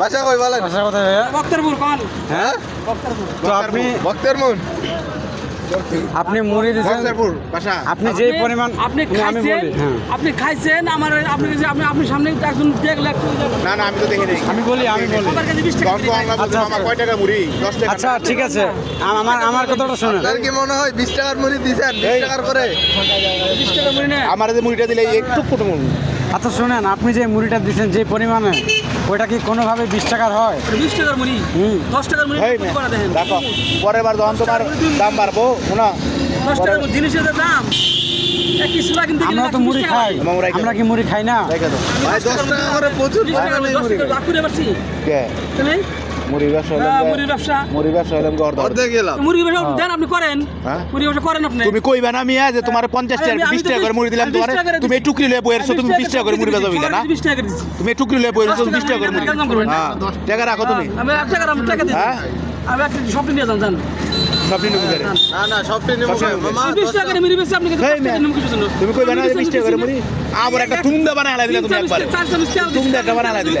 বাসা কই বলেন? বাসা কোথায় ভাইয়া। বক্তরপুর পান হ্যাঁ? তো আপনি আপনি মুড়ি দিয়েছেন। আপনি যেই পরিমাণ আপনি খাইছেন হ্যাঁ। আপনি খাইছেন আমার আপনি যে- আপনি আপনি সামনে একজন দেখলে না না আমি তো দেখি নাই। আমি বলি আমি বলি। আমার কাছে টাকা আমরা আচ্ছা, আচ্ছা। কয় টাকা মুড়ি? দশ টাকা আচ্ছা ঠিক আছে। আমার আমার কথাটা শুনেন। আপনার কি মনে হয় বিশ টাকার মুড়ি দিছেন বিশ টাকার করে বিশ টাকা মনে নেই আমার যে মুড়িটা দিলে একটু কুটুম আচ্ছা শুনেন আপনি যে মুড়িটা দিচ্ছেন যে পরিমাণে ওইটা কি কোনোভাবে বিশ টাকার হয়? বিশ টাকার মুড়ি? হুম। দশ টাকার মুড়ি দেখো পরের বার যখন তোমার দাম বাড়বো শোনা। দশ টাকার জিনিসের দাম কিছু না আমরা তো মুড়ি খাই। আমরা কি মুড়ি খাই না? দেখে তো ভাই দশ টাকা করে প্রচুর মুড়ি ব্যবসা হ্যাঁ, হইলাম মুড়ির ব্যবসা। মুড়ি ব্যবসা হইলাম গড় অর্ধেক গেলাম মুরগি ব্যবসা দেন আপনি করেন। হ্যাঁ? ব্যবসা করেন আপনি। তুমি কইবা না মিয়া যে তোমার পঞ্চাশ আরে টাকা আমি- আমি বিশ তো টাকা করে মুড়ি দিলাম তোমার। তুমি এই। টুকরি লয়ে তুমি বিশ টাকা করে মুড়ি বেচা বুঝলে না বিশ টাকা করে তুমি এই টুকরি লয়ে বইয়েছো দশ টাকা করে মুড়ি। মুড়ি কাজ করবেন। হ্যাঁ। টাকা রাখো তুমি। আমি এক টাকা আমি টাকা দিচ্ছি হ্যাঁ? আমি একটা সব নিয়ে যান যান। সব নিয়ে করে। না না সবটাই নেব সবটাই মামা আমি বিশ টাকা। করে মুড়ি বেচছি আপনি কিন্তু হেই দশ টাকা ম্যাম, নিয়ে কিছু জন্য। তুমি কইবা না যে বিশ টাকা করে মুড়ি? আবার একটা তুমদা বানায় দিলে তুমি একবার। তুমি একটা বানায় দিলে।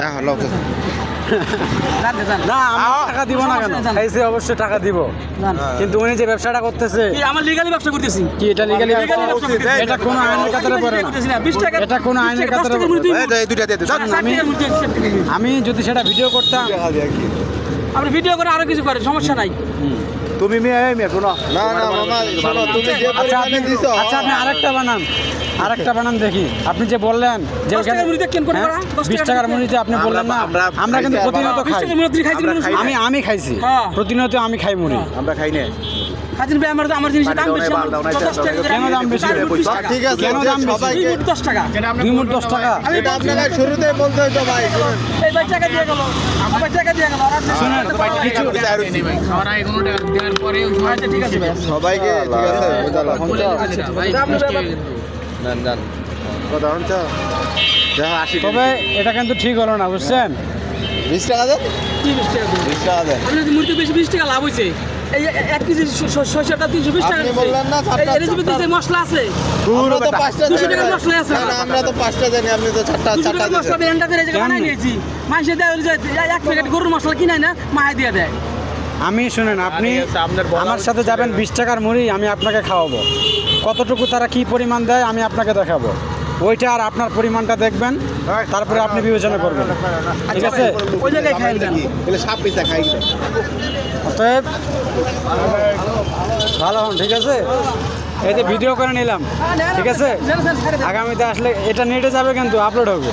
হ্যাঁ লোক না আমরা টাকা দিব না কেন? অবশ্যই টাকা দিব। কিন্তু উনি যে ব্যবসাটা করতেছে আমার লিগালি ব্যবসা করতেছি? কি এটা লিগালি। এটা কোনো আইনের কাতারে পড়ে না। বিশ টাকা এটা কোনো আইনের কাতারে আমি যদি সেটা ভিডিও করতাম আপনি ভিডিও করে আরও কিছু করেন সমস্যা নাই। তুমি মেয়ে মেয়ে শোনো না না মামা শোনো তুমি যে আচ্ছা আপনি দিছো আচ্ছা আপনি আরেকটা বানান আরেকটা বানান দেখি আপনি যে বললেন যে ওখানে মুড়ি মুড়িতে কেন করে হ্যাঁ, ওরা? বিশ টাকার মুড়ি মুড়িতে? আপনি বললেন না আমরা- কিন্তু প্রতিনিয়ত খাই। আমি আমি খাইছি হ্যাঁ। প্রতিনিয়ত আমি খাই মুড়ি আমরা খাই না খাইছেন ভাই আমার আমার জিনিসের দাম বেশি আমার দশ টাকা কেন দাম বেশি? ঠিক আছে কেন দাম বেশি? দুই মুঠ দশ টাকা। দুই মুঠ দশ টাকা। আমি এটা আপনাকে শুরুতেই বলতে হইতো ভাই এই ভাই টাকা দিয়ে গেল আমার টাকা দিয়ে গেল আর আপনি শুনেন, শুনতে কিছু নেই ভাই খাওয়ার আগে কোনো টাকা দেওয়ার পরে ওই সময় আচ্ছা ঠিক আছে ভাই সবাইকে ঠিক আছে দিতে না, ভাই কথা তবে এটা কিন্তু ঠিক হলো না বুঝছেন? বিশ টাকা দেন? কি বিশ টাকা দেবেন? বিশ টাকা দেন। আপনি যদি মুড়িতে বেশি বিশ টাকা লাভ হয়েছে এই এক কেজি শস্যটা তিনশো বিশ টাকা। বললেন না মশলা আছে আমরা তো পাঁচটা দুশো টাকার মশলা আছে। না, আমরা তো পাঁচটা জানি আপনি তো চারটা চারটা মশলা দিয়েছেন। করে বানাই নিয়েছি। মানুষের দেয় এক প্যাকেট গরুর মশলা কিনাই না দিয়ে দেয়। আমি শুনেন আপনি আমার সাথে যাবেন বিশ টাকার মুড়ি আমি আপনাকে খাওয়াবো। কতটুকু তারা কি পরিমাণ দেয় আমি আপনাকে দেখাবো। ওইটা আর আপনার পরিমাণটা দেখবেন তারপরে আপনি বিবেচনা করবেন। ঠিক আছে? অতএব ভালো হন ঠিক আছে? এই যে ভিডিও করে নিলাম ঠিক আছে? আগামীতে আসলে এটা নেটে যাবে কিন্তু আপলোড হবে।